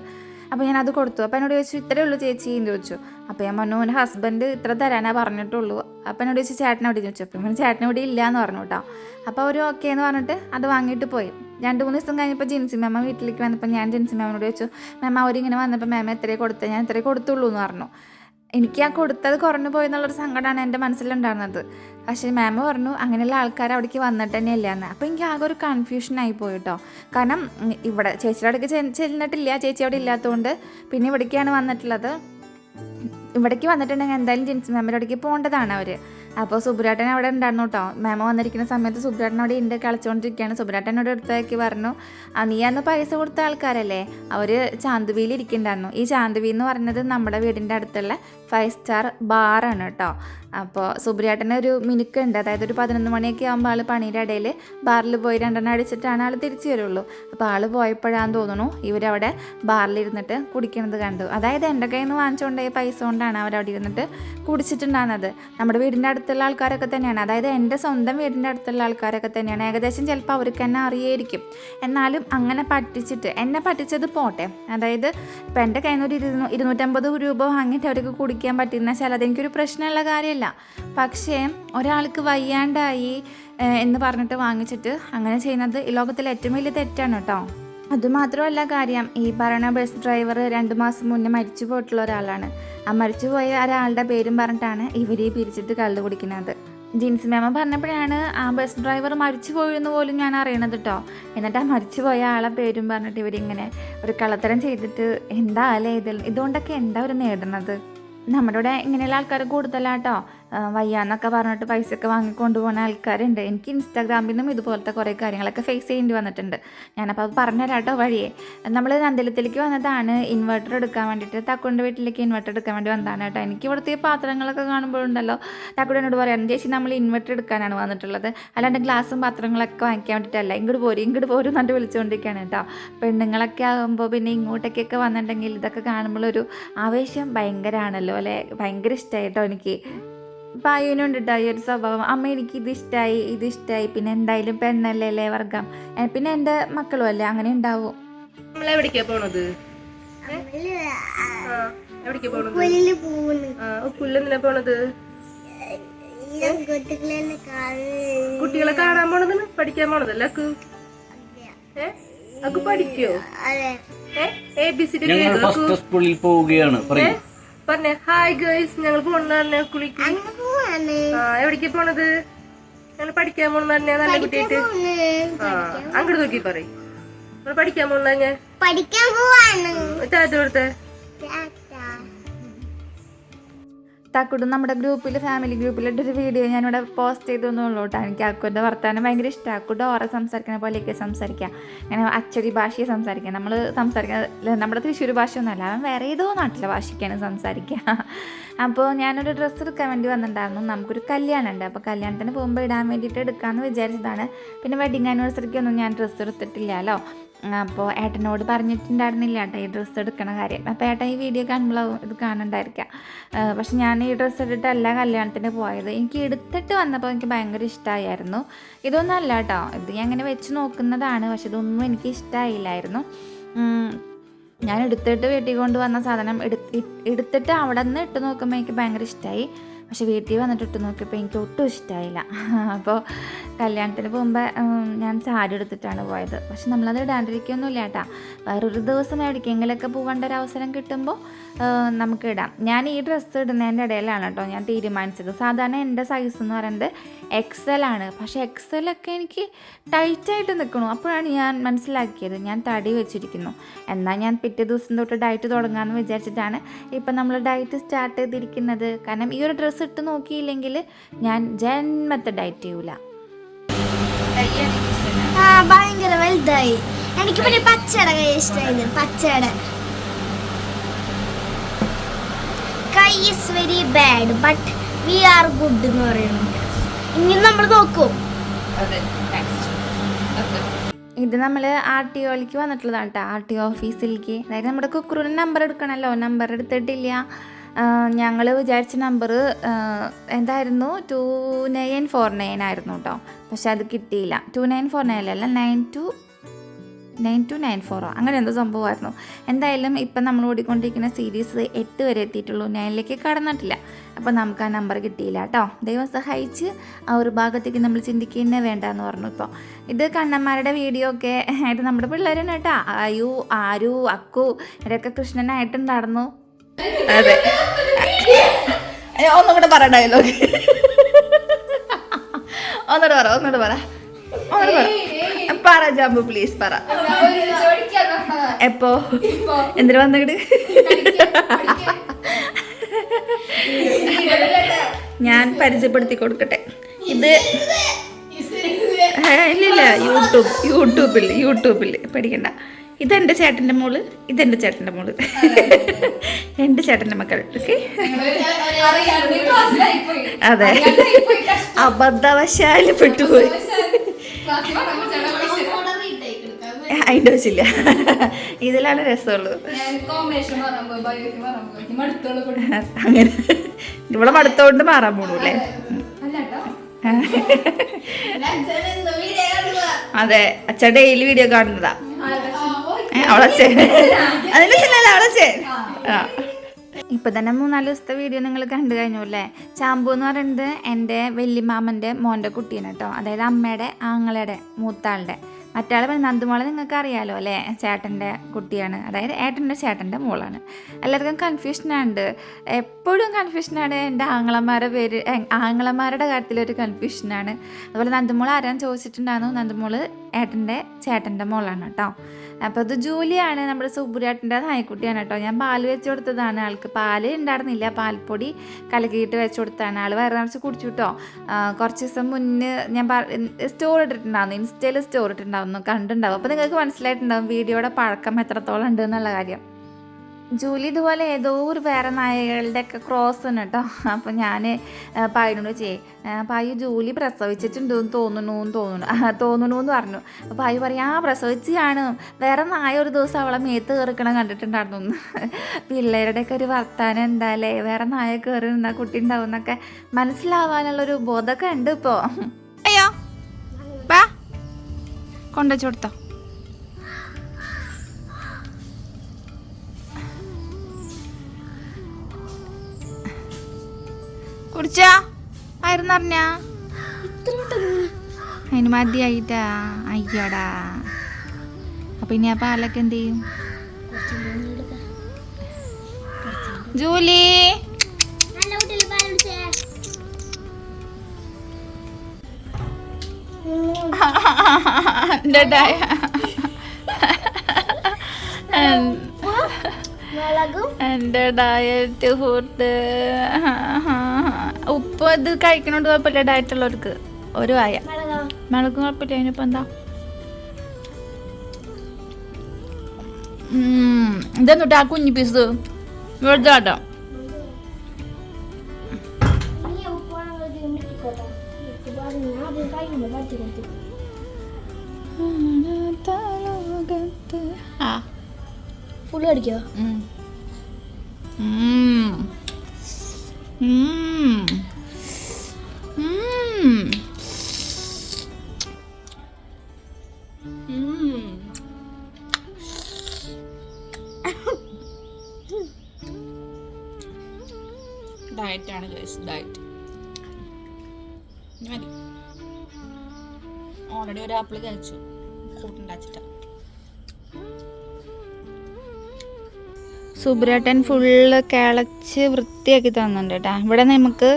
അപ്പോൾ ഞാൻ അത് കൊടുത്തു. അപ്പോൾ എന്നോട് ചോദിച്ചു ഇത്രയേ ഉള്ളൂ ചേച്ചി എന്ന് ചോദിച്ചു. അപ്പോൾ ഞാൻ പറഞ്ഞു എന്റെ ഹസ്ബൻഡ് ഇത്ര തരാനാ പറഞ്ഞിട്ടുള്ളൂ. അപ്പോൾ എന്നോട് ചോദിച്ചു ചേട്ടനെ എവിടെ ചോദിച്ചു അപ്പോൾ ഞാൻ ചേട്ടനെ ഇവിടെ ഇല്ല എന്ന് പറഞ്ഞു കേട്ടോ. അപ്പോൾ അവർ ഓക്കെ എന്ന് പറഞ്ഞിട്ട് അത് വാങ്ങിയിട്ട് പോയി. രണ്ട് മൂന്ന് ദിവസം കഴിഞ്ഞപ്പോൾ ജിൻസി മാമ വീട്ടിലേക്ക് വന്നപ്പോൾ ഞാൻ ജിൻസി മാമിനോട് ചോദിച്ചു മാമ അവരിങ്ങനെ വന്നപ്പോൾ മാമ എത്രയേ കൊടുത്തത് ഞാൻ എത്രയേ കൊടുത്തുള്ളൂ? എന്ന് പറഞ്ഞു. എനിക്ക് ആ കൊടുത്തത് കുറഞ്ഞു പോയി എന്നുള്ളൊരു സങ്കടമാണ് എന്റെ മനസ്സിലുണ്ടായിരുന്നത്. പക്ഷേ മാം പറഞ്ഞു അങ്ങനെയുള്ള ആൾക്കാർ അവിടേക്ക് വന്നിട്ട് തന്നെയല്ല എന്ന് അപ്പോൾ എനിക്ക് ആകെ ഒരു കൺഫ്യൂഷനായി പോയി കേട്ടോ. കാരണം ഇവിടെ ചേച്ചിയുടെ അടുക്ക് ചെല്ലിട്ടില്ല ചേച്ചി അവിടെ ഇല്ലാത്തതുകൊണ്ട് പിന്നെ ഇവിടേക്കാണ് വന്നിട്ടുള്ളത്. ഇവിടേക്ക് വന്നിട്ടുണ്ടെങ്കിൽ എന്തായാലും ജിൻസി മാമിന്റെ അവിടേക്ക് പോകേണ്ടതാണ് അവർ അപ്പോൾ സുബ്രാട്ടൻ അവിടെ ഉണ്ടായിരുന്നു കേട്ടോ മാമ വന്നിരിക്കുന്ന സമയത്ത് സുബ്രാട്ടൻ അവിടെ ഉണ്ട് കളിച്ചുകൊണ്ടിരിക്കുകയാണ് സുബ്രാട്ടനോട് അടുത്തേക്ക് പറഞ്ഞു നീ അന്ന് പൈസ കൊടുത്ത ആൾക്കാരല്ലേ? അവർ ചാന്തുവിയിൽ ഇരിക്കുന്നുണ്ടായിരുന്നു. ഈ ചാന്തുവി എന്ന് പറയുന്നത് നമ്മുടെ വീടിന്റെ അടുത്തുള്ള ഫൈവ് സ്റ്റാർ ബാറാണ് കേട്ടോ അപ്പോൾ സുബ്രാട്ടന് ഒരു മിനുക്കുണ്ട് അതായത് ഒരു പതിനൊന്ന് മണിയൊക്കെ ആകുമ്പോൾ ആൾ പണിയുടെ ഇടയിൽ ബാറിൽ പോയി രണ്ടെണ്ണം അടിച്ചിട്ടാണ് ആൾ തിരിച്ചു വരുള്ളൂ. അപ്പോൾ ആൾ പോയപ്പോഴാന്ന് തോന്നുന്നു ഇവരവിടെ ബാറിലിരുന്നിട്ട് കുടിക്കുന്നത് കണ്ടു. അതായത് എന്റെ കയ്യിൽ നിന്ന് വാങ്ങിച്ചുകൊണ്ടേ പൈസ കൊണ്ടാണ് അവരവിടെ ഇരുന്നിട്ട് കുടിച്ചിട്ടുണ്ടാകുന്നത് നമ്മുടെ വീടിന്റെ അടുത്തുള്ള ആൾക്കാരൊക്കെ തന്നെയാണ്. അതായത് എന്റെ സ്വന്തം വീടിന്റെ അടുത്തുള്ള ആൾക്കാരൊക്കെ തന്നെയാണ്. ഏകദേശം ചിലപ്പോൾ അവർക്ക് എന്നെ അറിയായിരിക്കും. എന്നാലും അങ്ങനെ പറ്റിച്ചിട്ട് എന്നെ പറ്റിച്ചത് പോട്ടെ. അതായത് ഇപ്പം എന്റെ കയ്യിൽ നിന്ന് ഇരുന്നൂ ഇരുന്നൂറ്റമ്പത് രൂപ വാങ്ങിയിട്ട് അവർക്ക് കുടിക്കാൻ പറ്റുന്ന വെച്ചാൽ അതെനിക്കൊരു പ്രശ്നമുള്ള കാര്യമല്ല. പക്ഷേ ഒരാൾക്ക് വയ്യാണ്ടായി എന്ന് പറഞ്ഞിട്ട് വാങ്ങിച്ചിട്ട് അങ്ങനെ ചെയ്യുന്നത് ഈ ലോകത്തിലെ ഏറ്റവും വലിയ തെറ്റാണ് കേട്ടോ. അതുമാത്രമല്ല കാര്യം ഈ പറയുന്ന ബസ് ഡ്രൈവർ രണ്ട് മാസം മുന്നേ മരിച്ചു പോയിട്ടുള്ള ഒരാളാണ്. ആ മരിച്ചു പോയ ഒരാളുടെ പേരും പറഞ്ഞിട്ടാണ് ഇവരെ പിരിച്ചിട്ട് കള്ളു കുടിക്കുന്നത്. ജിൻസ് മേമ പറഞ്ഞപ്പോഴാണ് ആ ബസ് ഡ്രൈവർ മരിച്ചു പോയെന്ന് പോലും ഞാൻ അറിയണത് കേട്ടോ എന്നിട്ട് ആ മരിച്ചു പോയ ആളെ പേരും പറഞ്ഞിട്ട് ഇവരിങ്ങനെ ഒരു കള്ളത്തരം ചെയ്തിട്ട് എന്താ അല്ലേ ഇതിൽ ഇതുകൊണ്ടൊക്കെ എന്താ അവർ നേടുന്നത്? നമ്മുടെ ഇവിടെ ഇങ്ങനെയുള്ള ആൾക്കാർ കൂടുതലാട്ടോ വയ്യാന്നൊക്കെ പറഞ്ഞിട്ട് പൈസയൊക്കെ വാങ്ങിക്കൊണ്ട് പോകുന്ന ആൾക്കാരുണ്ട്. എനിക്ക് ഇൻസ്റ്റാഗ്രാമിൽ നിന്നും ഇതുപോലത്തെ കുറേ കാര്യങ്ങളൊക്കെ ഫേസ് ചെയ്യേണ്ടി വന്നിട്ടുണ്ട്. ഞാനപ്പോൾ അത് പറഞ്ഞുതരാം കേട്ടോ വഴിയെ. നമ്മൾ നന്ദലത്തിലേക്ക് വന്നതാണ് ഇൻവെർട്ടർ എടുക്കാൻ വേണ്ടിയിട്ട്. തക്കുണ്ട് വീട്ടിലേക്ക് ഇൻവെർട്ടർ എടുക്കാൻ വേണ്ടി വന്നതാണ് കേട്ടോ. എനിക്ക് ഇവിടുത്തെ പാത്രങ്ങളൊക്കെ കാണുമ്പോഴുണ്ടല്ലോ തക്കുടെ എന്നോട് പറയാം ചേച്ചി നമ്മൾ ഇൻവെർട്ടർ എടുക്കാനാണ് വന്നിട്ടുള്ളത്? അല്ലാണ്ട് ഗ്ലാസും പാത്രങ്ങളൊക്കെ വാങ്ങിക്കാൻ വേണ്ടിയിട്ടല്ല ഇങ്ങോട്ട് പോരും ഇങ്ങോട്ട് പോരും എന്നിട്ട് വിളിച്ചുകൊണ്ടിരിക്കുകയാണ് കേട്ടോ. പെണ്ണുങ്ങളൊക്കെ ആകുമ്പോൾ പിന്നെ ഇങ്ങോട്ടേക്കൊക്കെ വന്നിട്ടുണ്ടെങ്കിൽ ഇതൊക്കെ കാണുമ്പോൾ ഒരു ആവേശം ഭയങ്കരമാണല്ലോ അല്ലേ? ഭയങ്കര ഇഷ്ടമായി കേട്ടോ എനിക്ക് പായുനുണ്ട് കേട്ടോ ഈ ഒരു സ്വഭാവം. അമ്മ എനിക്ക് ഇത് ഇഷ്ടമായി ഇത് ഇഷ്ടമായി പിന്നെ എന്തായാലും പെണ്ണല്ലേ അല്ലേ വർഗം പിന്നെ എന്റെ മക്കളും അല്ലേ? അങ്ങനെ ഉണ്ടാവും. നമ്മൾ എവിടേക്കാ പോണത്? ആ, എവിടേക്കാ പോണത്? പുല്ല് പോകുന്നു ആ പുല്ലെന്തിനാ പോണത്? കുട്ടികളെ കാണാൻ പോണതാണ് പഠിക്കാൻ പോണതല്ലേ അക്കു? അക്കു പഠിക്കോ? ഏ? എ ബി സി പോവുകയാണ്. പറയൂ. പറഞ്ഞേ. ഹായ് ഗേൾസ് ഞങ്ങൾ പോണ കുളിക്ക്. ആ എവിടേക്കാ പോണത്? ഞങ്ങൾ പഠിക്കാൻ പോണെന്ന് പറഞ്ഞ നല്ല കുട്ടിയായിട്ട്. ആ അങ്ങോട്ട് നോക്കി പറയും. പഠിക്കാൻ പോണെ ഞാൻ പഠിക്കാൻ പോവാണ്. ചാത്തോടുത്തെ കൊടുത്തേ. തക്കുടും നമ്മുടെ ഗ്രൂപ്പിൽ ഫാമിലി ഗ്രൂപ്പിലിട്ട് ഒരു വീഡിയോ ഞാനിവിടെ പോസ്റ്റ് ചെയ്തെന്നുള്ളൂ കേട്ടോ. എനിക്ക് അക്കുന്റെ വർത്താനം ഭയങ്കര ഇഷ്ടമാണ് അക്കുടെ സംസാരിക്കുന്ന പോലെയൊക്കെ സംസാരിക്കുക അങ്ങനെ അച്ചടി ഭാഷയെ സംസാരിക്കുക നമ്മൾ സംസാരിക്കുക നമ്മുടെ തൃശ്ശൂർ ഭാഷയൊന്നുമല്ല. അവൻ വേറെ ഏതോ നാട്ടിലെ ഭാഷയ്ക്കാണ് സംസാരിക്കുക അപ്പോൾ ഞാനൊരു ഡ്രസ്സ് എടുക്കാൻ വേണ്ടി വന്നിട്ടുണ്ടായിരുന്നു. നമുക്കൊരു കല്യാണം ഉണ്ട് അപ്പോൾ കല്യാണത്തിന് പോകുമ്പോൾ ഇടാൻ വേണ്ടിയിട്ട് എടുക്കാമെന്ന് വിചാരിച്ചതാണ്. പിന്നെ വെഡിങ് ആനിവേഴ്സറിക്കൊന്നും ഞാൻ ഡ്രസ്സ് എടുത്തിട്ടില്ലല്ലോ അപ്പോൾ ഏട്ടനോട് പറഞ്ഞിട്ടുണ്ടായിരുന്നില്ല ഏട്ടാ ഈ ഡ്രസ്സ് എടുക്കണ കാര്യം. അപ്പോൾ ഏട്ടൻ ഈ വീഡിയോ കാണുമ്പോൾ ഇത് കാണണ്ടായിരിക്കാം. പക്ഷേ ഞാൻ ഈ ഡ്രസ്സ് ഇട്ടിട്ടല്ല കല്യാണത്തിന് പോയത് എനിക്ക് എടുത്തിട്ട് വന്നപ്പോൾ എനിക്ക് ഭയങ്കര ഇഷ്ടമായിരുന്നു ഇതൊന്നും അല്ല കേട്ടോ ഇത് ഞാൻ ഇങ്ങനെ വെച്ച് നോക്കുന്നതാണ് പക്ഷെ ഇതൊന്നും എനിക്ക് ഇഷ്ടമായില്ലായിരുന്നു ഞാൻ എടുത്തിട്ട് വീട്ടിൽ കൊണ്ടുവന്ന സാധനം എടു- എടുത്തിട്ട് അവിടെ നിന്ന് ഇട്ട് നോക്കുമ്പോൾ എനിക്ക് ഭയങ്കര ഇഷ്ടമായി പക്ഷെ വീട്ടിൽ വന്നിട്ട് ഇട്ട് നോക്കിയപ്പോൾ എനിക്ക് ഒട്ടും ഇഷ്ടമായില്ല അപ്പോൾ കല്യാണത്തിന് പോകുമ്പോൾ ഞാൻ സാരി എടുത്തിട്ടാണ് പോയത്. പക്ഷെ നമ്മളത് ഇടാണ്ടിരിക്കുകയൊന്നുമില്ല കേട്ടോ. വേറൊരു ദിവസം എവിടേക്കെങ്കിലൊക്കെ പോകേണ്ട ഒരു അവസരം കിട്ടുമ്പോൾ നമുക്ക് ഇടാം. ഞാൻ ഈ ഡ്രസ്സ് ഇടുന്നതിന്റെ ഇടയിലാണ് കേട്ടോ ഞാൻ തീരുമാനിച്ചത്. സാധാരണ എന്റെ സൈസ് എന്ന് പറയുന്നത് എക്സൽ ആണ്. പക്ഷേ എക്സലൊക്കെ എനിക്ക് ടൈറ്റായിട്ട് നിൽക്കണു. അപ്പോഴാണ് ഞാൻ മനസ്സിലാക്കിയത്. ഞാൻ തടി വെച്ചിരിക്കുന്നു. എന്നാൽ ഞാൻ പിറ്റേ ദിവസം തൊട്ട് ഡയറ്റ് തുടങ്ങാമെന്ന് വിചാരിച്ചിട്ടാണ് ഇപ്പം നമ്മൾ ഡയറ്റ് സ്റ്റാർട്ട് ചെയ്തിരിക്കുന്നത്. കാരണം ഈ ഒരു ഡ്രസ്സ് ഇട്ട് നോക്കിയില്ലെങ്കിൽ ഞാൻ ജന്മത്തെ ഡയറ്റ് ചെയ്യൂല. ഭയങ്കര വലുതായി. എനിക്ക് പിന്നെ പച്ചട ഇഷ്ടമായിരുന്നു. പച്ചയുടെ കൈ is very bad but we are good എന്ന് പറയുന്നുണ്ട്. ഇനി നമ്മൾ നോക്കും. ഇത് നമ്മൾ ആർ ടി ഒയിലേക്ക് വന്നിട്ടുള്ളതാണ് കേട്ടോ ആർ ടി ഒ ഓഫീസിലേക്ക് അതായത് നമ്മുടെ കുക്കറിന് നമ്പർ എടുക്കണമല്ലോ നമ്പർ എടുത്തിട്ടില്ല. ഞങ്ങൾ വിചാരിച്ച നമ്പർ എന്തായിരുന്നു? ടു നയൻ ഫോർ നയൻ ആയിരുന്നു കേട്ടോ പക്ഷെ അത് കിട്ടിയില്ല. ടു നയൻ ഫോർ നയൻ അല്ല nine two nine two nine ഫോറോ. അങ്ങനെ എന്തോ സംഭവമായിരുന്നു. എന്തായാലും ഇപ്പം നമ്മൾ ഓടിക്കൊണ്ടിരിക്കുന്ന സീരീസ് എട്ട് വരെ എത്തിയിട്ടുള്ളൂ. നയനിലേക്ക് കടന്നിട്ടില്ല. അപ്പോൾ നമുക്ക് ആ നമ്പർ കിട്ടിയില്ല കേട്ടോ. ദൈവം സഹായിച്ച് ആ ഒരു ഭാഗത്തേക്ക് നമ്മൾ ചിന്തിക്കുന്നേ വേണ്ട എന്ന് പറഞ്ഞു ഇപ്പോൾ ഇത് കണ്ണന്മാരുടെ വീഡിയോ ഒക്കെ. ആയിട്ട് നമ്മുടെ പിള്ളേരാണ് കേട്ടോ. ആയു ആരു അക്കു ഇവരൊക്കെ നടന്നു. അതെ. ഒന്നും കൂടെ പറ ഡയലോഗ് പറ ഒന്നുകൂടെ പറ. പറ ജാമ്പു പ്ലീസ് പറ. എപ്പോ? എന്തിനു വന്നിട്ട് ഞാൻ പരിചയപ്പെടുത്തി കൊടുക്കട്ടെ. ഇത് ഇല്ലില്ല യൂട്യൂബ് യൂട്യൂബിൽ യൂട്യൂബിൽ പഠിക്കണ്ട ഇതെന്റെ ചേട്ടന്റെ മോൾ ഇതെന്റെ ചേട്ടന്റെ മോൾ. എന്റെ ചേട്ടന്റെ മക്കൾ ഓക്കെ? അതെ. അബദ്ധവശാൽ പെട്ടുപോയി. അതിന്റെ ആവശ്യമില്ല ഇതിലാണ് രസമുള്ളൂ അങ്ങനെ. ഇവിടെ മടുത്തോണ്ട് മാറാൻ പോണൂല്ലേ അതെ അച്ഛ ഡെയിലി വീഡിയോ കാണുന്നതാ. അവളച്ചേ അതിന്റെ അവളച്ചേ ആ. ഇപ്പൊ തന്നെ മൂന്നാൽ ദിവസത്തെ വീഡിയോ നിങ്ങൾ കണ്ടു കഴിഞ്ഞു അല്ലേ? ചാമ്പു എന്ന് പറയുന്നത് എന്റെ വല്യമാമന്റെ മോന്റെ കുട്ടീനെ കേട്ടോ അതായത് അമ്മയുടെ ആങ്ങളുടെ മൂത്താളുടെ. മറ്റാൾ പറഞ്ഞ നന്ദുമോളെ നിങ്ങൾക്ക് അറിയാലോ അല്ലേ? ചേട്ടന്റെ കുട്ടിയാണ്. അതായത് ഏട്ടന്റെ ചേട്ടന്റെ മോളാണ്. എല്ലാവർക്കും കൺഫ്യൂഷനുണ്ട് എപ്പോഴും കൺഫ്യൂഷനാണ് എന്റെ ആങ്ങളമാരുടെ പേര്. ആങ്ങളമാരുടെ കാര്യത്തിലൊരു കൺഫ്യൂഷനാണ് അതുപോലെ നന്ദുമോൾ ആരാന്ന് ചോദിച്ചിട്ടുണ്ടായിരുന്നു? നന്ദുമോൾ ഏട്ടന്റെ ചേട്ടന്റെ മോളാണ് കേട്ടോ. അപ്പോൾ ഇത് ജൂലിയാണ് നമ്മുടെ സുബുരേട്ടന്റെ നായ്ക്കുട്ടിയാണ് കേട്ടോ. ഞാൻ പാൽ വെച്ച് കൊടുത്തതാണ്. ആൾക്ക് പാൽ ഉണ്ടായിരുന്നില്ല. പാൽപ്പൊടി കലക്കിയിട്ട് വെച്ച് കൊടുത്താണ് ആൾ വയറ് നിറച്ച് കുടിച്ചു കേട്ടോ. കുറച്ച് ദിവസം മുന്നേ ഞാൻ സ്റ്റോർ ഇട്ടിട്ടുണ്ടായിരുന്നു. ഇൻസ്റ്റയിൽ സ്റ്റോർ ഇട്ടിട്ടുണ്ടാവുന്നു കണ്ടിട്ടുണ്ടാവും. അപ്പോൾ നിങ്ങൾക്ക് മനസ്സിലായിട്ടുണ്ടാവും വീഡിയോയുടെ പഴക്കം എത്രത്തോളം ഉണ്ട് എന്നുള്ള കാര്യം. ജൂലി ഇതുപോലെ ഏതോ ഒരു വേറെ നായകളുടെ ഒക്കെ ക്രോസ് ആണ് കേട്ടോ അപ്പോൾ ഞാൻ പായിനോട് ചെയ്യേ പായു ജൂലി പ്രസവിച്ചിട്ടുണ്ടെന്ന് തോന്നുന്നു തോന്നുന്നു. തോന്നുന്നു എന്ന് പറഞ്ഞു. അപ്പോൾ പായു പറയും ആ പ്രസവിച്ച് കാണും വേറെ നായ ഒരു ദിവസം അവളെ മേത്ത് കയറിക്കണം കണ്ടിട്ടുണ്ടായിരുന്നു പിള്ളേരുടെയൊക്കെ ഒരു വർത്താനം എന്തായാലേ വേറെ നായ കയറി നിന്നാൽ കുട്ടി ഉണ്ടാവും എന്നൊക്കെ മനസ്സിലാവാനുള്ളൊരു ബോധമൊക്കെ ഉണ്ട് ഇപ്പോൾ അയ്യോ കൊണ്ടുവച്ച് കൊടുത്തോ. കുടിച്ചാ? ആയിരുന്നറിഞ്ഞ അതിന് മതിയായിട്ടാ. അയ്യടാ. അപ്പൊ ഇനി ആ പാലൊക്കെ എന്ത് ചെയ്യും? ജൂലി. എന്റെ ഡയ എന്റെ ഡയറ്റ് ഫുഡ് ഉപ്പ് ഇത് കഴിക്കണോണ്ട് കുഴപ്പമില്ല. ഡയറ്റ് ഉള്ളവർക്ക് ഒരു ആയ. മുളകോ? കുഴപ്പമില്ല. അതിനിപ്പോ എന്താ? ഉം, ഇതെന്നിട്ട് ആ കുഞ്ഞു പീസ് വെറുതെ കേട്ടോ സുബ്രേട്ടൻ ഫുള്ള് കിളച്ച് വൃത്തിയാക്കി തന്നിട്ടുണ്ട് കേട്ടോ ഇവിടെ നമുക്ക്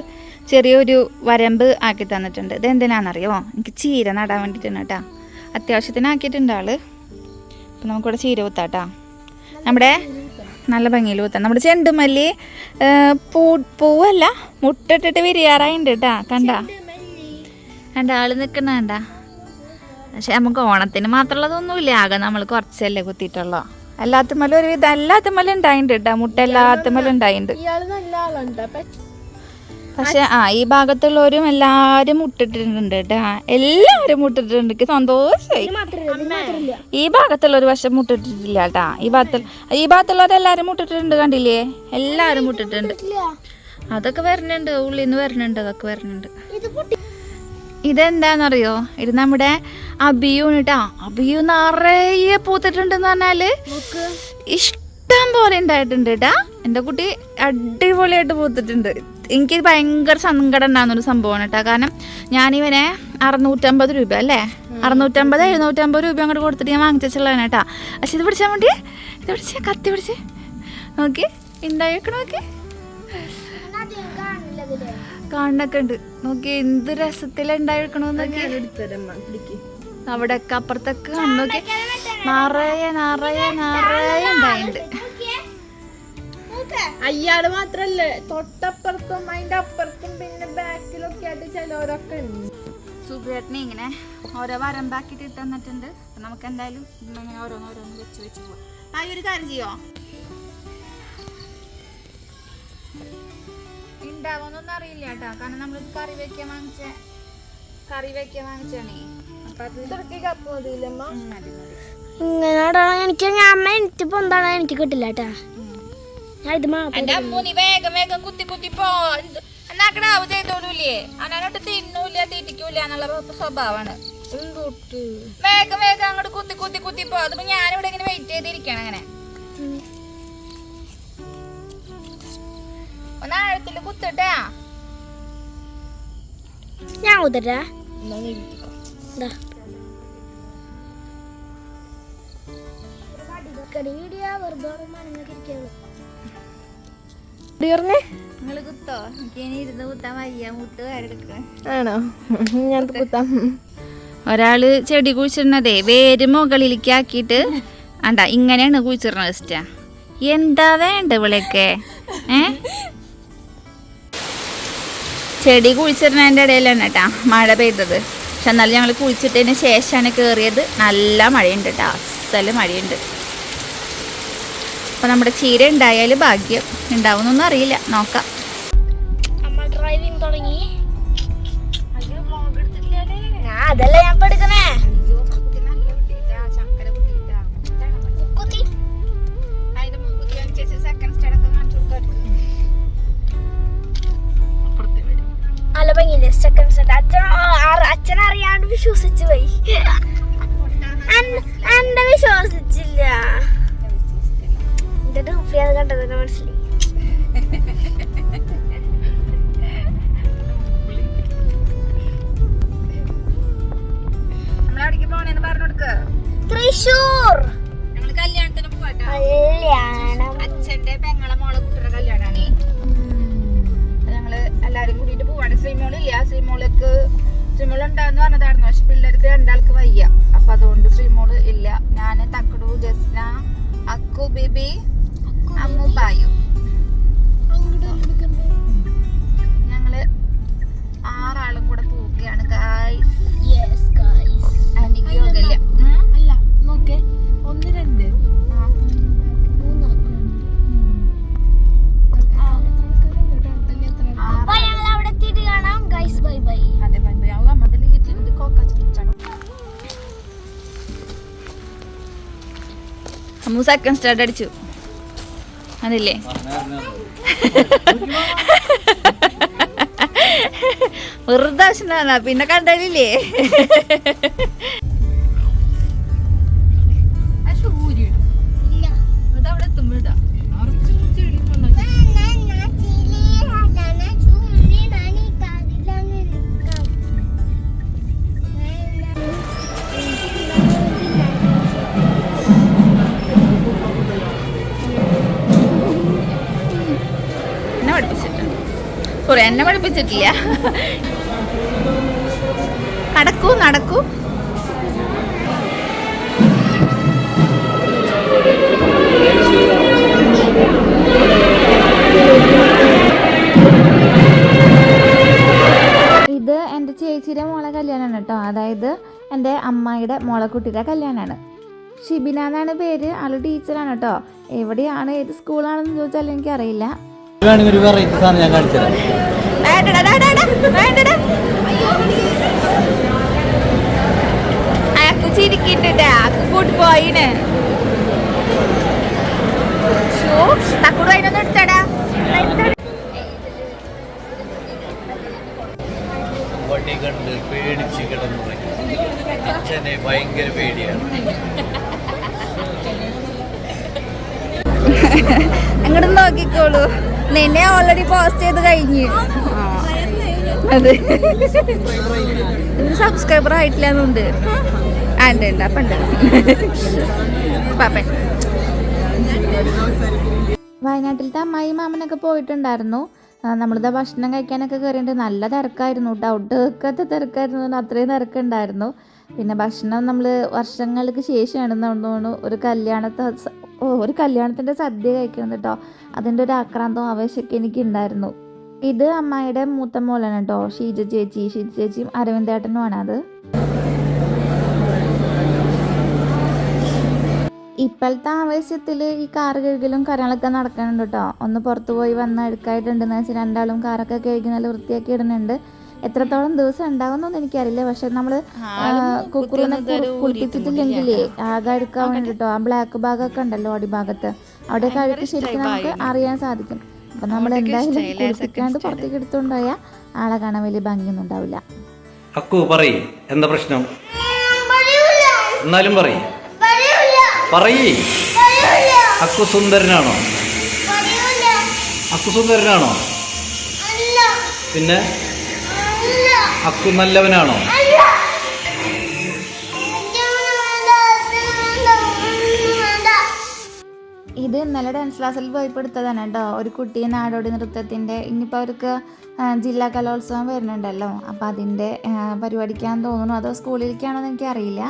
ചെറിയൊരു വരമ്പ് ആക്കി തന്നിട്ടുണ്ട്. ഇത് എന്തിനാണെന്നറിയോ എനിക്ക് ചീര നടാൻ വേണ്ടിയിട്ടാണ് കേട്ടോ അത്യാവശ്യത്തിന് ആക്കിയിട്ടുണ്ട് ആൾ. അപ്പം നമുക്കിവിടെ ചീര കുത്താട്ടോ നമ്മുടെ നല്ല ഭംഗിയിൽ കുത്താം. നമ്മുടെ ചെണ്ടുമല്ലി പൂ പൂവല്ല മുട്ടിട്ടിട്ട് വിരിയാറായിണ്ട് കേട്ടാ കണ്ട? കണ്ട? ആൾ നിൽക്കണ കണ്ട? പക്ഷെ നമുക്ക് ഓണത്തിന് മാത്രമുള്ളതൊന്നുമില്ല. ആകെ നമ്മൾ കുറച്ചല്ലേ കുത്തിയിട്ടുള്ളൂ. എല്ലാത്തുമ്മലും ഒരു വിധം മല ഉണ്ടായിട്ടുണ്ട് കേട്ടോ മുട്ട എല്ലാത്തുമ്മലും ഉണ്ടായിട്ടുണ്ട് ഇയാൾ നല്ല ആളുണ്ട്. പക്ഷെ ആ ഈ ഭാഗത്തുള്ളവരും എല്ലാരും മുട്ടിട്ടിട്ടുണ്ട് കേട്ടോ എല്ലാവരും മുട്ടിട്ടുണ്ട് എനിക്ക് സന്തോഷമായി ഈ ഭാഗത്തുള്ളവർ പക്ഷെ മുട്ടിട്ടിട്ടില്ല കേട്ടാ ഈ ഭാഗത്ത് ഈ ഭാഗത്തുള്ളവരെല്ലാരും മുട്ടിട്ടുണ്ട് കണ്ടില്ലേ? എല്ലാരും മുട്ടിട്ടുണ്ട് അതൊക്കെ വരുന്നുണ്ട് ഉള്ളിൽ നിന്ന് വരുന്നുണ്ട് അതൊക്കെ വരുന്നുണ്ട് ഇത് പൊട്ടി ഇതെന്താന്നറിയോ? ഇത് നമ്മുടെ അബിയൂണ് കേട്ടാ അബിയു നിറയെ പൂത്തിട്ടുണ്ടെന്ന് പറഞ്ഞാൽ ഇഷ്ടം പോലെ ഉണ്ടായിട്ടുണ്ട് കേട്ടാ എന്റെ കുട്ടി അടിപൊളിയായിട്ട് പൂത്തിട്ടുണ്ട്. എനിക്ക് ഭയങ്കര സങ്കടം ഉണ്ടാകുന്നൊരു സംഭവമാണ് കേട്ടോ കാരണം ഞാനിവനെ അറുന്നൂറ്റമ്പത് രൂപ അല്ലേ? അറുന്നൂറ്റമ്പത് എഴുന്നൂറ്റമ്പത് രൂപ അങ്ങോട്ട് കൊടുത്തിട്ട് ഞാൻ വാങ്ങിച്ചുള്ളതാണ് കേട്ടാ പക്ഷെ ഇത് പിടിച്ചാൽ വേണ്ടി ഇത് പിടിച്ചേ കത്തി പിടിച്ചേ. നോക്കി ഉണ്ടായിക്കണ നോക്കി. കാണില്ല ഇതിൽ കാണണൊക്കെ ഉണ്ട്. നോക്കി എന്ത് രസത്തിലുണ്ടായിരിക്കണോന്ന് അവിടെ ഒക്കെ അപ്പുറത്തൊക്കെ കണ്ടു നോക്കി. നിറയെ നിറയെ നിറയെ ഉണ്ടായിട്ടുണ്ട്. അയ്യാൾ മാത്രല്ലേ? തൊട്ടപ്പുറത്തും അതിന്റെ അപ്പുറത്തും പിന്നെ ബാക്കിലൊക്കെ ആയിട്ട് ചിലവരൊക്കെ ഉണ്ട്. സുഖേട്ടനെ ഇങ്ങനെ ഓരോ വരമ്പാക്കിട്ട് ഇട്ട് തന്നിട്ടുണ്ട്. നമുക്ക് എന്തായാലും ഇങ്ങനെ ഓരോന്നോരോന്ന് ഓരോന്ന് വെച്ച് വെച്ച് പോവാം. ആ ഒരു കാര്യം ചെയ്യോ? ഉണ്ടാവുമെന്നൊന്നും അറിയില്ല കേട്ടോ. കാരണം നമ്മൾ കറി വെക്കാൻ വാങ്ങിച്ച കറി വെക്കാൻ വാങ്ങിച്ചാണേ അപ്പൊ അത് കപ്പ് മതിയില്ലമ്മ? ഉം, മതി മതി. ഇങ്ങനെ എനിക്ക് അമ്മ എനിക്ക് ഇപ്പൊ എന്താണ് എനിക്ക് കിട്ടില്ല കേട്ടാ. ഞാൻ ഇത് എന്റെ നീ വേഗം വേഗം കുത്തി കുത്തി പോ. എന്നാക്കടാവ് ചെയ്തോളൂലേ അവനോട്ട് തിന്നൂല തീറ്റിക്കൂല എന്നുള്ള സ്വഭാവമാണ് വേഗം വേഗം അങ്ങോട്ട് കുത്തി കുത്തി കുത്തി പോ. അതിപ്പോ ഞാനിവിടെ ഇങ്ങനെ വെയിറ്റ് ചെയ്തിരിക്കണം അങ്ങനെ. ഇരുന്ന് കുത്താൻ വയ്യ. മുട്ട് വേറെടുക്കണേ ആണോ? ഞാൻ കുത്താം. ഒരാൾ ചെടി കുഴിച്ചിടുന്നതേ വേര് മുകളിലേക്ക് ആക്കിയിട്ട് അണ്ട ഇങ്ങനെയാണ് കുഴിച്ചിരുന്നത് ഇഷ്ട എന്താ വേണ്ട ഇവിടെയൊക്കെ ഏ? ചെടി കുഴിച്ചിടുന്നതിന്റെ ഇടയിലാണ് കേട്ടാ മഴ പെയ്തത്. പക്ഷെ എന്നാലും ഞങ്ങൾ കുഴിച്ചിട്ടതിന് ശേഷമാണ് കയറിയത് നല്ല മഴയുണ്ട് കേട്ടോ അസൽ മഴയുണ്ട്. അപ്പോൾ നമ്മുടെ ചീര ഉണ്ടായാൽ ഭാഗ്യം. ഉണ്ടാവുന്നൊന്നും അറിയില്ല. നോക്കാം. അതല്ല ഞാൻ എടുക്കണേ അല്ല ഭംഗിയില്ലേ സെക്കൻഡ് സെറ്റ് അച്ഛൻ അച്ഛൻ അറിയാണ്ട് വിശ്വസിച്ചു പോയി. എന്റെ വിശ്വസിച്ചില്ല. എന്റെ ഡൂപ്പി അത് കണ്ടത് മനസ്സിലായി. തൃശൂർ കല്യാണത്തിന് പോവാട്ടോ കല്യാണം. അച്ഛന്റെ പെങ്ങളെ മോളെ കുട്ടിയുടെ കല്യാണാണേ. ഞങ്ങൾ എല്ലാരും കൂടിയിട്ട് പോവാണ്. ശ്രീമോളില്ല ശ്രീമോളക്ക് ശ്രീമോൾ ഉണ്ടാന്ന് പറഞ്ഞതായിരുന്നു. പക്ഷെ പിള്ളേർക്ക് രണ്ടാൾക്ക് വയ്യ. അപ്പൊ അതുകൊണ്ട് ശ്രീമോൾ ഇല്ല ഞാൻ തക്കടു ജസ്ന അക്കു ബിബി അമ്മു ബായു. ഞങ്ങൾ ആറാളും കൂടെ പോവുകയാണ് ഗായ്സ് അമ്മു സെക്കൻഡ് സ്റ്റാർട്ട് അടിച്ചു. അതില്ലേ? വെറുതെ ആവശ്യം പിന്നെ കണ്ടല്ലേ സോറി എന്നെ പഠിപ്പിച്ചിട്ടില്ല. നടക്കൂ നടക്കൂ. ഇത് എന്റെ ചേച്ചിയുടെ മോളെ കല്യാണമാണ് കേട്ടോ. അതായത് എന്റെ അമ്മായിയുടെ മോളെ കുട്ടിയുടെ കല്യാണമാണ് ഷിബിന എന്നാണ് പേര്. ആൾ ടീച്ചറാണ് കേട്ടോ. എവിടെയാണ് ഏത് സ്കൂളാണെന്ന് ചോദിച്ചാൽ എനിക്കറിയില്ല. വേണമെങ്കിൽ ഒരു വെറൈറ്റി സാധനം ഞാൻ കാണിച്ചുതരാം ചിരിക്കിട്ടുണ്ട് കൂട്ടി പോയിന്. തക്കുടു അതിനൊന്നും എടുത്തടാ. വണ്ടി കണ്ട് പേടിച്ച് കിടന്നു അച്ഛനെ ഭയങ്കര പേടിയാണ്. അങ്ങോട്ട് നോക്കിക്കോളൂ. നിന്നെ ഓൾറെഡി പോസ്റ്റ് ചെയ്ത് കഴിഞ്ഞു. സബ്സ്ക്രൈബർ ആയിട്ടില്ല എന്നുണ്ട്. ആ ഉണ്ട് ഉണ്ട്. അപ്പം ഉണ്ട്. വയനാട്ടിലത്തെ അമ്മായി മാമനൊക്കെ പോയിട്ടുണ്ടായിരുന്നു. നമ്മളിത് ഭക്ഷണം കഴിക്കാനൊക്കെ കയറിയിട്ട് നല്ല തിരക്കായിരുന്നു കേട്ടോ ഒടുക്കത്തെ തിരക്കായിരുന്നു. അത്രയും തിരക്കുണ്ടായിരുന്നു. പിന്നെ ഭക്ഷണം നമ്മൾ വർഷങ്ങൾക്ക് ശേഷമാണ് ഒരു കല്യാണത്തെ ഒരു കല്യാണത്തിന്റെ സദ്യ കഴിക്കണം കേട്ടോ അതിന്റെ ഒരു ആക്രാന്തവും ആവേശമൊക്കെ എനിക്ക് ഉണ്ടായിരുന്നു ഇത് അമ്മായിയുടെ മൂത്ത മോളാണ് കേട്ടോ ഷീജ ചേച്ചി. ഷീജ ചേച്ചിയും അരവിന്ദേട്ടനുമാണ് അത്. ഇപ്പോഴത്തെ ആവേശത്തിൽ ഈ കാർ കഴുകലും കാര്യങ്ങളൊക്കെ നടക്കുന്നുണ്ട് കേട്ടോ ഒന്ന് പുറത്തുപോയി വന്ന് അഴുക്കായിട്ടുണ്ടെന്ന് വെച്ചാൽ രണ്ടാളും കാറൊക്കെ കഴുകി നല്ല വൃത്തിയാക്കി ഇടുന്നുണ്ട്. എത്രത്തോളം ദിവസം ഉണ്ടാകുമെന്നൊന്നും എനിക്കറിയില്ല. പക്ഷെ നമ്മൾ കുക്കുറിനെ കുളിപ്പിച്ചിട്ടില്ലെങ്കിലേ ആകെ അഴുക്കാൻ വേണ്ടിട്ടോ? ആ ബ്ലാക്ക് ഭാഗമൊക്കെ ഉണ്ടല്ലോ അടി ഭാഗത്ത് അവിടെയൊക്കെ അഴുക്ക് ശരിക്കും നമുക്ക് അറിയാൻ സാധിക്കും. അപ്പം നമ്മൾ എന്തായാലും കുളിപ്പിക്കാണ്ട് പുറത്തേക്ക് എടുത്തുകൊണ്ട് പോയാൽ ആളെ കാണാൻ വലിയ ഭംഗിയൊന്നും ഉണ്ടാവില്ല. അക്കു പറയ്. എന്താ പ്രശ്നം? എന്നാലും പറയ്. പറയ്. അക്കു സുന്ദരനാണോ? അക്കു സുന്ദരനാണോ? പിന്നെ? അക്കു നല്ലവനാണോ? ഇത് ഇന്നലെ ഡാൻസ് ക്ലാസ്സിൽ പോയപ്പോൾ എടുത്തതാണ് കേട്ടോ. ഒരു കുട്ടിയെ നാടോടി നൃത്തത്തിന്റെ ഇനിയിപ്പോൾ അവർക്ക് ജില്ലാ കലോത്സവം വരുന്നുണ്ടല്ലോ. അപ്പോൾ അതിന്റെ പരിപാടിക്കാൻ തോന്നുന്നു. അതോ സ്കൂളിലേക്കാണോ എന്ന് എനിക്കറിയില്ല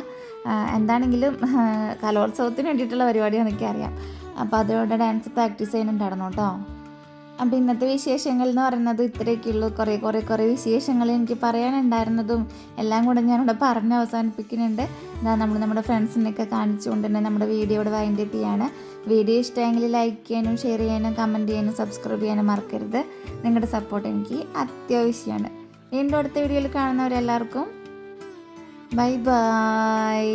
എന്താണെങ്കിലും കലോത്സവത്തിന് വേണ്ടിയിട്ടുള്ള പരിപാടിയാണെന്ന് എനിക്കറിയാം. അപ്പോൾ അതിലൂടെ ഡാൻസ് പ്രാക്ടീസ് ചെയ്യുന്നുണ്ടായിരുന്നു കേട്ടോ. അപ്പോൾ ഇന്നത്തെ വിശേഷങ്ങൾ എന്ന് പറയുന്നത് ഇത്രയൊക്കെയുള്ളൂ കുറേ കുറേ കുറേ വിശേഷങ്ങൾ എനിക്ക് പറയാനുണ്ടായിരുന്നതും എല്ലാം കൂടെ ഞാനിവിടെ പറഞ്ഞ് അവസാനിപ്പിക്കുന്നുണ്ട്. ഇതാ നമ്മൾ നമ്മുടെ ഫ്രണ്ട്സിനൊക്കെ കാണിച്ചുകൊണ്ട് തന്നെ നമ്മുടെ വീഡിയോ ഇവിടെ വൈൻഡ് ചെയ്യാണ് വീഡിയോ ഇഷ്ടമെങ്കിൽ ലൈക്ക് ചെയ്യാനും ഷെയർ ചെയ്യാനും കമന്റ് ചെയ്യാനും സബ്സ്ക്രൈബ് ചെയ്യാനും മറക്കരുത്. നിങ്ങളുടെ സപ്പോർട്ട് എനിക്ക് അത്യാവശ്യമാണ്. വീണ്ടും അടുത്ത വീഡിയോയിൽ കാണുന്നവരെല്ലാവർക്കും ബൈ ബൈ